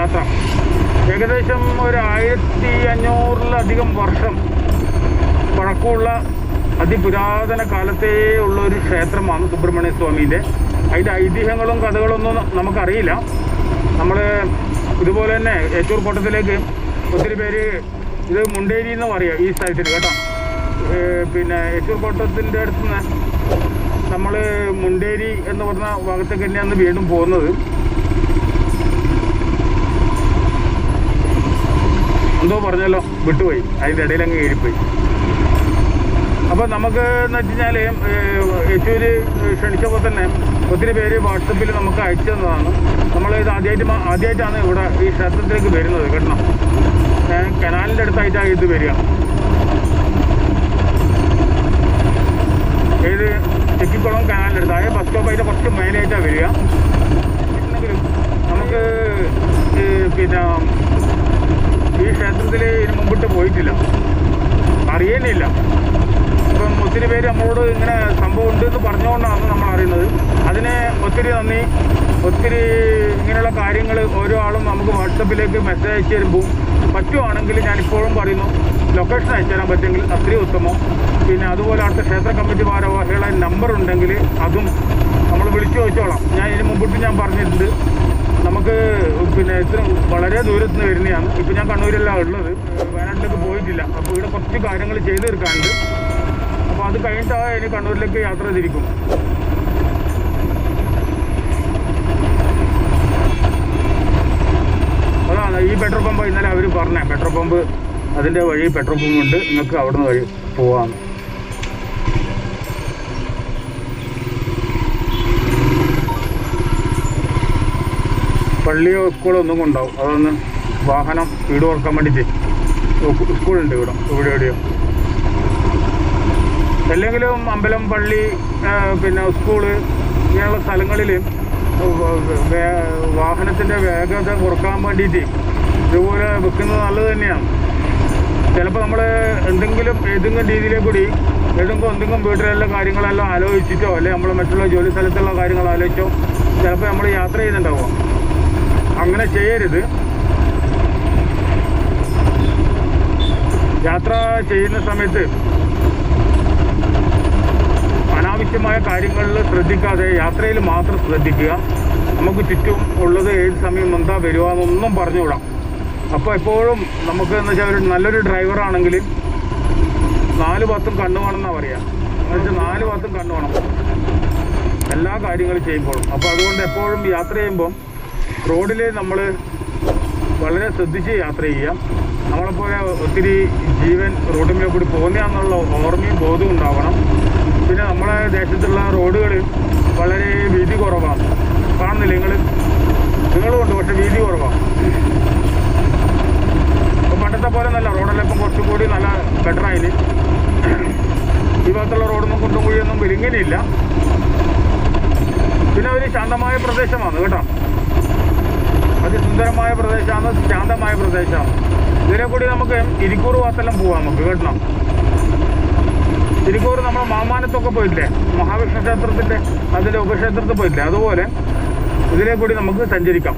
യാത്ര. ഏകദേശം ഒരു ആയിരത്തി അഞ്ഞൂറിലധികം വർഷം പഴക്കമുള്ള അതിപുരാതന കാലത്തേ ഉള്ള ഒരു ക്ഷേത്രമാണ് സുബ്രഹ്മണ്യ സ്വാമീന്റെ അതിന്റെ ഐതിഹ്യങ്ങളും കഥകളൊന്നും നമുക്കറിയില്ല. നമ്മൾ ഇതുപോലെ തന്നെ ഏച്ചൂർ കോട്ടത്തിലേക്ക് ഒത്തിരി പേര് ഇത് മുണ്ടേരി എന്ന് പറയുക ഈ സ്ഥലത്തിന് കേട്ടോ. പിന്നെ ഏച്ചൂർ കോട്ടത്തിന്റെ അടുത്ത് നമ്മൾ മുണ്ടേരി എന്ന് പറഞ്ഞ ഭാഗത്തേക്ക് തന്നെയാണ് വീണ്ടും പോകുന്നത്. എന്തോ പറഞ്ഞല്ലോ വിട്ടുപോയി. അതിന്റെ ഇടയിൽ അങ്ങ് കയറിപ്പോയി അപ്പോൾ നമുക്ക് എന്ന് വെച്ച് കഴിഞ്ഞാൽ യെച്ചൂര് ക്ഷണിച്ചപ്പോൾ തന്നെ ഒത്തിരി പേര് വാട്സപ്പിൽ നമുക്ക് അയച്ചു തന്നതാണ്. നമ്മൾ ഇത് ആദ്യമായിട്ട് ആദ്യമായിട്ടാണ് ഇവിടെ ഈ ക്ഷേത്രത്തിലേക്ക് വരുന്നത് കേട്ടോ. കനാലിന്റെ അടുത്തായിട്ടാണ് ഇത് വരിക. ഏത്? ചെക്കിക്കുളം കനാലിന്റെ അടുത്ത്. അതായത് ബസ് സ്റ്റോപ്പായിട്ട് കുറച്ച് മെയിനായിട്ടാണ് വരിക. നമുക്ക് പിന്നെ ഈ ക്ഷേത്രത്തിൽ ഇതിന് മുമ്പിട്ട് പോയിട്ടില്ല. അറിയുന്നില്ല ഇപ്പം ഒത്തിരി പേര് നമ്മളോട് ഇങ്ങനെ സംഭവം ഉണ്ട് എന്ന് പറഞ്ഞുകൊണ്ടാണ് നമ്മൾ അറിയുന്നത്. അതിന് ഒത്തിരി നന്ദി. ഒത്തിരി ഇങ്ങനെയുള്ള കാര്യങ്ങൾ ഓരോ ആളും നമുക്ക് വാട്സപ്പിലേക്ക് മെസ്സേജ് അയച്ചു തരുമ്പോൾ പറ്റുവാണെങ്കിൽ ഞാനിപ്പോഴും പറയുന്നു ലൊക്കേഷൻ അയച്ചു തരാൻ പറ്റുമെങ്കിൽ അത്രയും ഉത്തമം. പിന്നെ അതുപോലെ അടുത്ത ക്ഷേത്ര കമ്മിറ്റി ഭാരവാഹികളെ നമ്പർ ഉണ്ടെങ്കിൽ അതും നമ്മൾ വിളിച്ചു ചോദിച്ചോളാം. ഞാൻ ഇതിന് മുമ്പിട്ട് ഞാൻ പറഞ്ഞിട്ടുണ്ട്. നമുക്ക് പിന്നെ വളരെ ദൂരത്ത് നിന്ന് വരുന്നതാണ്. ഇപ്പം ഞാൻ കണ്ണൂരിലാണ് ഉള്ളത്. വയനാട്ടിലേക്ക് പോയിട്ടില്ല. അപ്പോൾ ഇവിടെ കുറച്ച് കാര്യങ്ങൾ ചെയ്തു തീർക്കാനുണ്ട് അപ്പോൾ അത് കഴിഞ്ഞിട്ടാണ് ഇനി കണ്ണൂരിലേക്ക് യാത്ര തിരിക്കും. അതാണ് ഈ പെട്രോൾ പമ്പ് ഇന്നലെ അവർ പറഞ്ഞേ. പെട്രോൾ പമ്പ് അതിന്റെ വഴി പെട്രോൾ പമ്പ് ഉണ്ട്. നിങ്ങൾക്ക് അവിടുന്ന് വഴി പോവാം പള്ളിയോ സ്കൂളോ ഒന്നും കൊണ്ടാവും. അതൊന്ന് വാഹനം വീട് ഓർക്കാൻ വേണ്ടിയിട്ട് സ്കൂളുണ്ട് ഇവിടെ ഇവിടെ എവിടെയോ. അല്ലെങ്കിലും അമ്പലം പള്ളി പിന്നെ സ്കൂൾ ഇങ്ങനെയുള്ള സ്ഥലങ്ങളിൽ വാഹനത്തിന്റെ വേഗത കുറയ്ക്കാൻ വേണ്ടിയിട്ട് ഇതുപോലെ വെക്കുന്നത് നല്ലത് തന്നെയാണ്. ചിലപ്പോൾ നമ്മൾ എന്തെങ്കിലും ഏതെങ്കിലും രീതിയിലെ കൂടി ഏതെങ്കിലും എന്തെങ്കിലും വീട്ടിലുള്ള കാര്യങ്ങളെല്ലാം ആലോചിച്ചിട്ടോ അല്ലെങ്കിൽ നമ്മൾ മറ്റുള്ള ജോലി സ്ഥലത്തുള്ള കാര്യങ്ങൾ ആലോചിച്ചോ ചിലപ്പോൾ നമ്മൾ യാത്ര ചെയ്യുന്നുണ്ടാവും. അങ്ങനെ ചെയ്യരുത്. യാത്ര ചെയ്യുന്ന സമയത്ത് അനാവശ്യമായ കാര്യങ്ങളിൽ ശ്രദ്ധിക്കാതെ യാത്രയിൽ മാത്രം ശ്രദ്ധിക്കുക. നമുക്ക് ചുറ്റും ഉള്ളത് ഏത് സമയം എന്താ വരിക എന്നൊന്നും പറഞ്ഞുകൂടാം. അപ്പോൾ എപ്പോഴും നമുക്ക് എന്ന് വെച്ചാൽ ഒരു നല്ലൊരു ഡ്രൈവറാണെങ്കിൽ നാല് ഭാഗത്തും കണ്ണു വേണമെന്നാണ് പറയുക എന്ന് വെച്ചാൽ നാല് ഭാഗത്തും കണ്ണു വേണം. എല്ലാ കാര്യങ്ങളും ചെയ്യുമ്പോഴും. അപ്പോൾ അതുകൊണ്ട് എപ്പോഴും യാത്ര ചെയ്യുമ്പം റോഡിൽ നമ്മൾ വളരെ ശ്രദ്ധിച്ച് യാത്ര ചെയ്യാം. നമ്മളെപ്പോലെ ഒത്തിരി ജീവൻ റോഡിൽ കൂടി പോകുന്നതാണെന്നുള്ള ഓർമ്മയും ബോധവും ഉണ്ടാവണം. പിന്നെ നമ്മുടെ ദേശത്തുള്ള റോഡുകൾ വളരെ വീതി കുറവാണ്. കാണുന്നില്ല നിങ്ങൾ നിങ്ങളുമുണ്ട് പക്ഷെ വീതി കുറവാണ് ഇപ്പം പണ്ടത്തെ പോലെ നല്ല റോഡെല്ലാം ഇപ്പം കുറച്ചും കൂടി നല്ല ബെറ്ററായി ഈ ഭാഗത്തുള്ള റോഡൊന്നും കുണ്ടും കുഴിയൊന്നും വിരിങ്ങനില്ല പിന്നെ ഒരു ശാന്തമായ പ്രദേശമാണ് കേട്ടോ. അതിസുന്ദരമായ പ്രദേശമാണ് ശാന്തമായ പ്രദേശമാണ്. ഇതിലെ കൂടി നമുക്ക് ഇരിക്കൂർ ഭാഗത്തെല്ലാം പോവാം നമുക്ക് കേട്ടോ? ഇരിക്കൂർ നമ്മൾ മാമാനത്തൊക്കെ പോയിട്ടില്ലേ? മഹാവിഷ്ണു ക്ഷേത്രത്തിന്റെ അതിന്റെ ഉപക്ഷേത്രത്തിൽ പോയിട്ടില്ലേ? അതുപോലെ ഇതിലെ കൂടി നമുക്ക് സഞ്ചരിക്കാം.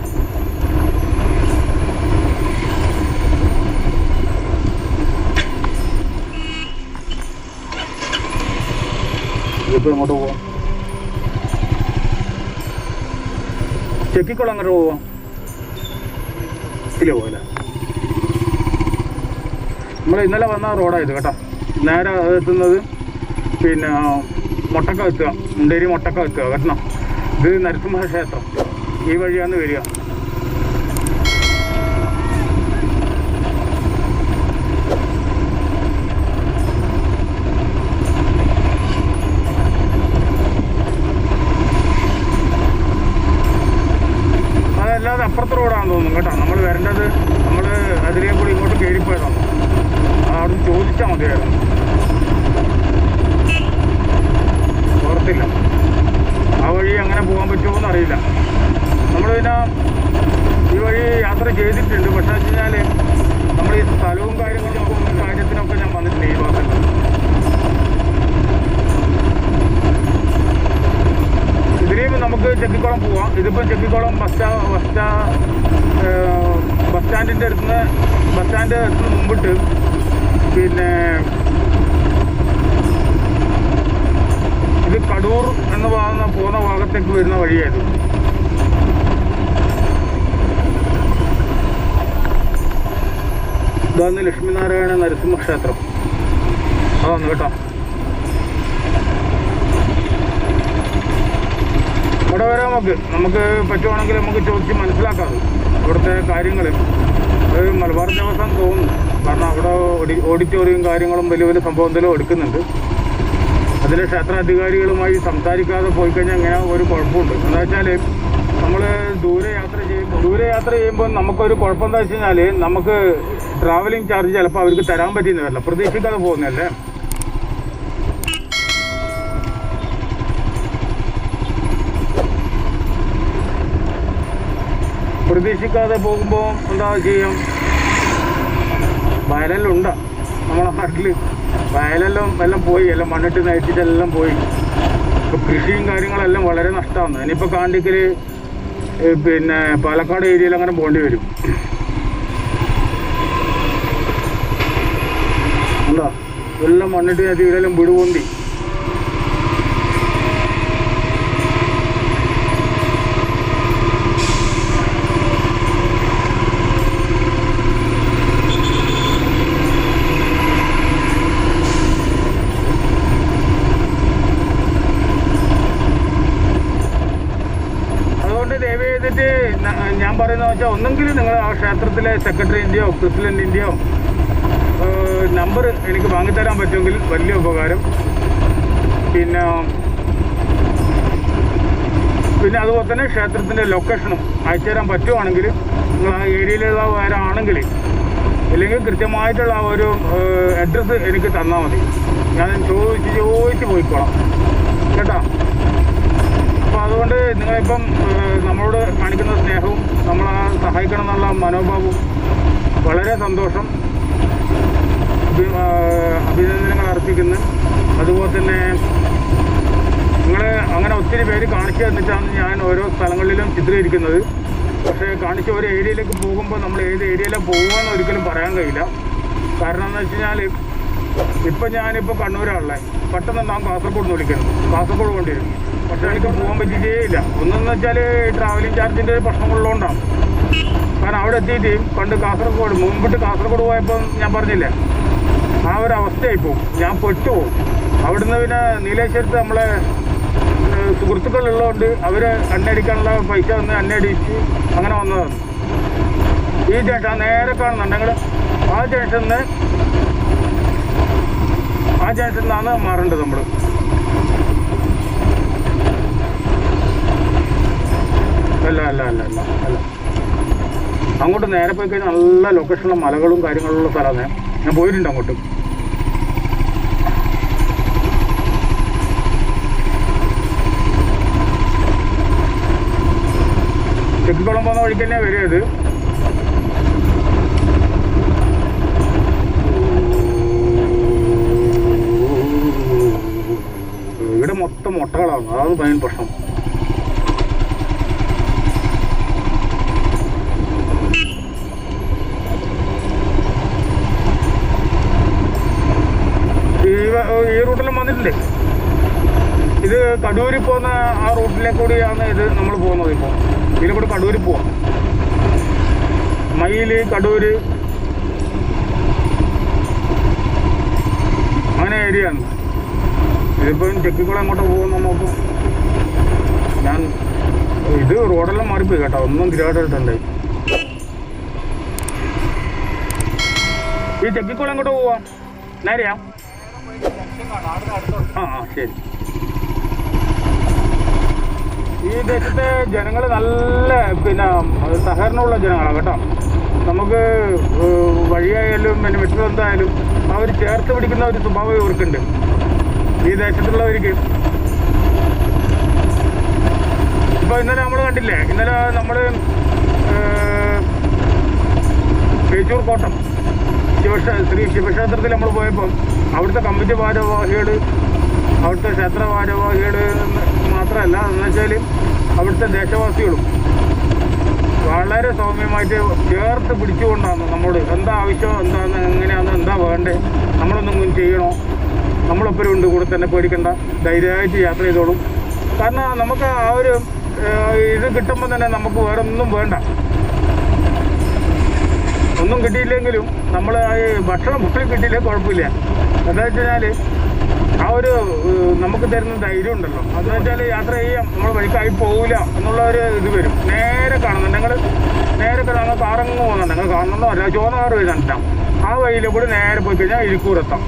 ഇതിപ്പോൾ എങ്ങോട്ട് പോവാം? ചെക്കിക്കുളം അങ്ങോട്ട് പോവാം? ഇതിലേ പോകല നമ്മൾ ഇന്നലെ വന്ന റോഡായത് കേട്ടോ. നേരെ എത്തുന്നത് പിന്നെ മുട്ടക്ക എത്തുക മുണ്ടേരി മുട്ടക്ക എത്തുക കേട്ടോ ഇത് നരസിംഹ ക്ഷേത്രം. ഈ വഴിയാണ് വരിക. അതല്ലാതെ അപ്പുറത്ത് റോഡാണെന്ന് തോന്നുന്നു കേട്ടോ നമ്മൾ വരേണ്ടത് നമ്മൾ അതിലേ കൂടി ഇങ്ങോട്ട് കയറിപ്പോയതാണ് അവിടെ ചോദിച്ചാൽ മതിയായിരുന്നു ഓർത്തില്ല ആ വഴി അങ്ങനെ പോകാൻ പറ്റുമോ എന്നറിയില്ല നമ്മൾ പിന്നെ ഈ വഴി യാത്ര ചെയ്തിട്ടുണ്ട് പക്ഷേ വെച്ച് കഴിഞ്ഞാൽ നമ്മൾ ഈ സ്ഥലവും കാര്യങ്ങളും ഒക്കെ കാര്യത്തിനൊക്കെ ഞാൻ വന്നിട്ടില്ല ഈ ഭാഗത്ത് ഇതിലേയും നമുക്ക് ചെക്കിക്കുളം പോവാം ഇതിപ്പം ചെക്കിക്കുളം ബസ് സ്റ്റാ ബസ് സ്റ്റാ ഏഹ്, പിന്നെ ഇത് കടൂർ എന്ന് പറയുന്ന പോകുന്ന ഭാഗത്തേക്ക് വരുന്ന വഴിയായിരുന്നു ഇതാണ് ലക്ഷ്മിനാരായണ നരസിംഹക്ഷേത്രം അതാണ് കേട്ടോ. ഇവിടെ വരാം നമുക്ക്. നമുക്ക് പറ്റുവാണെങ്കിൽ നമുക്ക് ചോദിച്ച് മനസ്സിലാക്കാം. ഇവിടുത്തെ കാര്യങ്ങൾ. മലബാർ ദേവസ്വം തോന്നുന്നു കാരണം അവിടെ ഓഡി- ഓഡിറ്റോറിയം കാര്യങ്ങളും വലിയ വലിയ സംഭവം എന്തെങ്കിലും എടുക്കുന്നുണ്ട്. അതിൽ ക്ഷേത്രാധികാരികളുമായി സംസാരിക്കാതെ പോയി കഴിഞ്ഞാൽ അങ്ങനെ ഒരു കുഴപ്പമുണ്ട്. എന്താ വെച്ചാൽ നമ്മൾ ദൂരെ യാത്ര ചെയ്യുമ്പോൾ ദൂരെ യാത്ര ചെയ്യുമ്പോൾ നമുക്കൊരു കുഴപ്പം എന്താ വെച്ച് കഴിഞ്ഞാൽ നമുക്ക് ട്രാവലിംഗ് ചാർജ് ചിലപ്പോൾ അവർക്ക് തരാൻ പറ്റിയെന്ന് വരില്ല. പ്രതീക്ഷിക്കാതെ പോകുന്നതല്ലേ? പ്രതീക്ഷിക്കാതെ പോകുമ്പോൾ എന്താ ചെയ്യും? വയലെല്ലാം നമ്മളെ നാട്ടിൽ വയലെല്ലാം എല്ലാം പോയി എല്ലാം മണ്ണിട്ട് നയിച്ചിട്ടെല്ലാം പോയി. ഇപ്പം കൃഷിയും കാര്യങ്ങളെല്ലാം വളരെ നഷ്ടമാണ്. ഇനിയിപ്പോൾ കാണ്ടിക്കൽ പിന്നെ പാലക്കാട് ഏരിയയിൽ അങ്ങനെ പോകേണ്ടി വരും ഉണ്ടോ എല്ലാം മണ്ണിട്ട് നയിച്ച് ഇതെല്ലാം വിടുപൊന്തി. ഞാൻ പറയുന്നത് വെച്ചാൽ ഒന്നെങ്കിലും നിങ്ങൾ ആ ക്ഷേത്രത്തിലെ സെക്രട്ടറിന്റെയോ പ്രസിഡന്റിന്റെയോ നമ്പർ എനിക്ക് വാങ്ങിത്തരാൻ പറ്റുമെങ്കിൽ വലിയ ഉപകാരം. പിന്നെ പിന്നെ അതുപോലെ തന്നെ ക്ഷേത്രത്തിന്റെ ലൊക്കേഷനും അയച്ചു തരാൻ പറ്റുവാണെങ്കിൽ നിങ്ങൾ ആ ഏരിയയിലുള്ള ആരാണെങ്കിൽ ഇല്ലെങ്കിൽ കൃത്യമായിട്ടുള്ള ആ ഒരു അഡ്രസ്സ് എനിക്ക് തന്നാൽ മതി. ഞാൻ ചോദിച്ച് ചോദിച്ച് പോയിക്കോളാം. കേട്ടോ? അപ്പോൾ അതുകൊണ്ട് നിങ്ങളിപ്പം നമ്മളോട് കാണിക്കുന്ന സ്നേഹവും നമ്മളെ സഹായിക്കണം എന്നുള്ള മനോഭാവവും വളരെ സന്തോഷം. അഭിനന്ദനങ്ങൾ അർപ്പിക്കുന്നു. അതുപോലെ തന്നെ നിങ്ങൾ അങ്ങനെ ഒത്തിരി പേര് കാണിച്ചു തന്നിട്ടാണ് ഞാൻ ഓരോ സ്ഥലങ്ങളിലും ചിത്രീകരിക്കുന്നത്. പക്ഷേ കാണിച്ച ഒരു ഏരിയയിലേക്ക് പോകുമ്പോൾ നമ്മൾ ഏത് ഏരിയയിലാണ് പോകുമെന്ന് ഒരിക്കലും പറയാൻ കഴിയില്ല. കാരണം എന്ന് വെച്ച് കഴിഞ്ഞാൽ ഇപ്പം ഞാനിപ്പോൾ കണ്ണൂരാണുള്ളത് പെട്ടെന്ന് നാം കാസർഗോഡ് നിന്ന് വിളിക്കണം കാസർഗോഡ് കൊണ്ടുവരും പക്ഷേ എനിക്ക് പോകാൻ പറ്റിയിട്ടേ ഇല്ല. ഒന്നെന്ന് വെച്ചാൽ ട്രാവലിംഗ് ചാർജിന്റെ പ്രശ്നമുള്ളതുകൊണ്ടാണ് കാരണം അവിടെ എത്തിയിട്ട് പണ്ട് കാസർഗോഡ് മുമ്പിട്ട് കാസർഗോഡ് പോയപ്പോൾ ഞാൻ പറഞ്ഞില്ലേ ആ ഒരു അവസ്ഥയായി പോകും ഞാൻ പെട്ടുപോകും അവിടുന്ന് പിന്നെ നീലേശ്വരത്ത് നമ്മളെ സുഹൃത്തുക്കളുള്ളതുകൊണ്ട് അവർ അന്നടിക്കാനുള്ള പൈസ വന്ന് അന്നടിച്ച് അങ്ങനെ വന്നതാണ്. ഈ ജംഗ്ഷൻ നേരെ കാണുന്നുണ്ടെങ്കിൽ ആ ജംഗ്ഷന്ന് ആ ജംഗ്ഷനിൽ മാറേണ്ടത് നമ്മൾ അല്ല അല്ല അല്ല അല്ല അല്ല. അങ്ങോട്ട് നേരെ പോയി കഴിഞ്ഞാൽ നല്ല ലൊക്കേഷനുള്ള മലകളും കാര്യങ്ങളുള്ള സ്ഥലമാണ്. ഞാൻ പോയിട്ടുണ്ട് അങ്ങോട്ട്. ചെക്കിക്കുളം പോകുന്ന വഴിക്ക് തന്നെ വരിക ഇത്. ഇവിടെ മൊത്തം മുട്ടകളാണ്. അതാണ് മെയിൻ പ്രശ്നം ഈ വ- ഈ റൂട്ടിലും വന്നിട്ടില്ലേ ഇത് കടൂരിൽ പോകുന്ന ആ റൂട്ടിലെ കൂടിയാണ് ഇത് നമ്മൾ പോകുന്നത് ഇപ്പോൾ ഇതിൽ കൂടെ കടൂർ പോവാം. മയിൽ കടൂര് അങ്ങനെ ഏരിയ ആണ് ഇതിപ്പം ചെക്കിക്കൂടെ അങ്ങോട്ട് പോകുന്ന നമുക്ക് ഞാൻ ഇത് റോഡെല്ലാം മാറിപ്പോയി കേട്ടോ. ഒന്നും ഗ്രാഡായിട്ടുണ്ട് ഈ ചെക്കിക്കൂടെ അങ്ങോട്ട് പോവാം. നേരെയാ ആ ആ ശരി. ഈ ദേശത്തെ ജനങ്ങൾ നല്ല പിന്നെ സഹകരണമുള്ള ജനങ്ങളാണ് കേട്ടോ. നമുക്ക് വഴിയായാലും പിന്നെ മറ്റെന്തായാലും അവർ ചേർത്ത് പിടിക്കുന്ന ഒരു സ്വഭാവം ഇവർക്കുണ്ട്. ഈ ദേശത്തുള്ളവർക്ക്. ഇപ്പൊ ഇന്നലെ നമ്മൾ കണ്ടില്ലേ? ഇന്നലെ നമ്മൾ തേച്ചൂർ കോട്ടം. ശിവക്ഷ ശ്രീ ശിവക്ഷേത്രത്തിൽ നമ്മൾ പോയപ്പം അവിടുത്തെ കമ്മിറ്റി ഭാരവാഹികൾ അവിടുത്തെ ക്ഷേത്ര ഭാരവാഹികൾ മാത്രമല്ല എന്ന് വെച്ചാൽ അവിടുത്തെ ദേശവാസികളും വളരെ സൗമ്യമായിട്ട് ചേർത്ത് പിടിച്ചുകൊണ്ടാണ് നമ്മൾ എന്താ ആവശ്യം എന്താന്ന് എങ്ങനെയാന്ന് എന്താ വേണ്ടേ ചെയ്യണോ? നമ്മളൊപ്പം ഉണ്ട് കൂടെ തന്നെ പേടിക്കണ്ട. ധൈര്യമായിട്ട് യാത്ര ചെയ്തോളും. കാരണം നമുക്ക് ആ ഒരു ഇത് കിട്ടുമ്പോൾ തന്നെ നമുക്ക് വേറെ ഒന്നും വേണ്ട. ഒന്നും കിട്ടിയില്ലെങ്കിലും നമ്മൾ ഭക്ഷണം ബുക്കിൽ കിട്ടിയില്ലേ കുഴപ്പമില്ല. എന്താ വെച്ച് കഴിഞ്ഞാൽ ആ ഒരു നമുക്ക് തരുന്ന ധൈര്യം ഉണ്ടല്ലോ. അതെന്ന് വെച്ചാൽ യാത്ര ചെയ്യാം നമ്മൾ വഴിക്കായി പോവില്ല എന്നുള്ള ഒരു ഇത് വരും. നേരെ കാണുന്നുണ്ട്. ഞങ്ങൾ നേരെ കാണുന്ന കാറങ്ങ് പോകുന്നുണ്ട്. ഞങ്ങൾ കാണുന്നോ അല്ല ചുവന്ന കാറ് വരുന്നുണ്ടാ ആ വഴിയിൽ കൂടി നേരെ പോയി കഴിഞ്ഞാൽ ഇരിക്കൂരെത്താം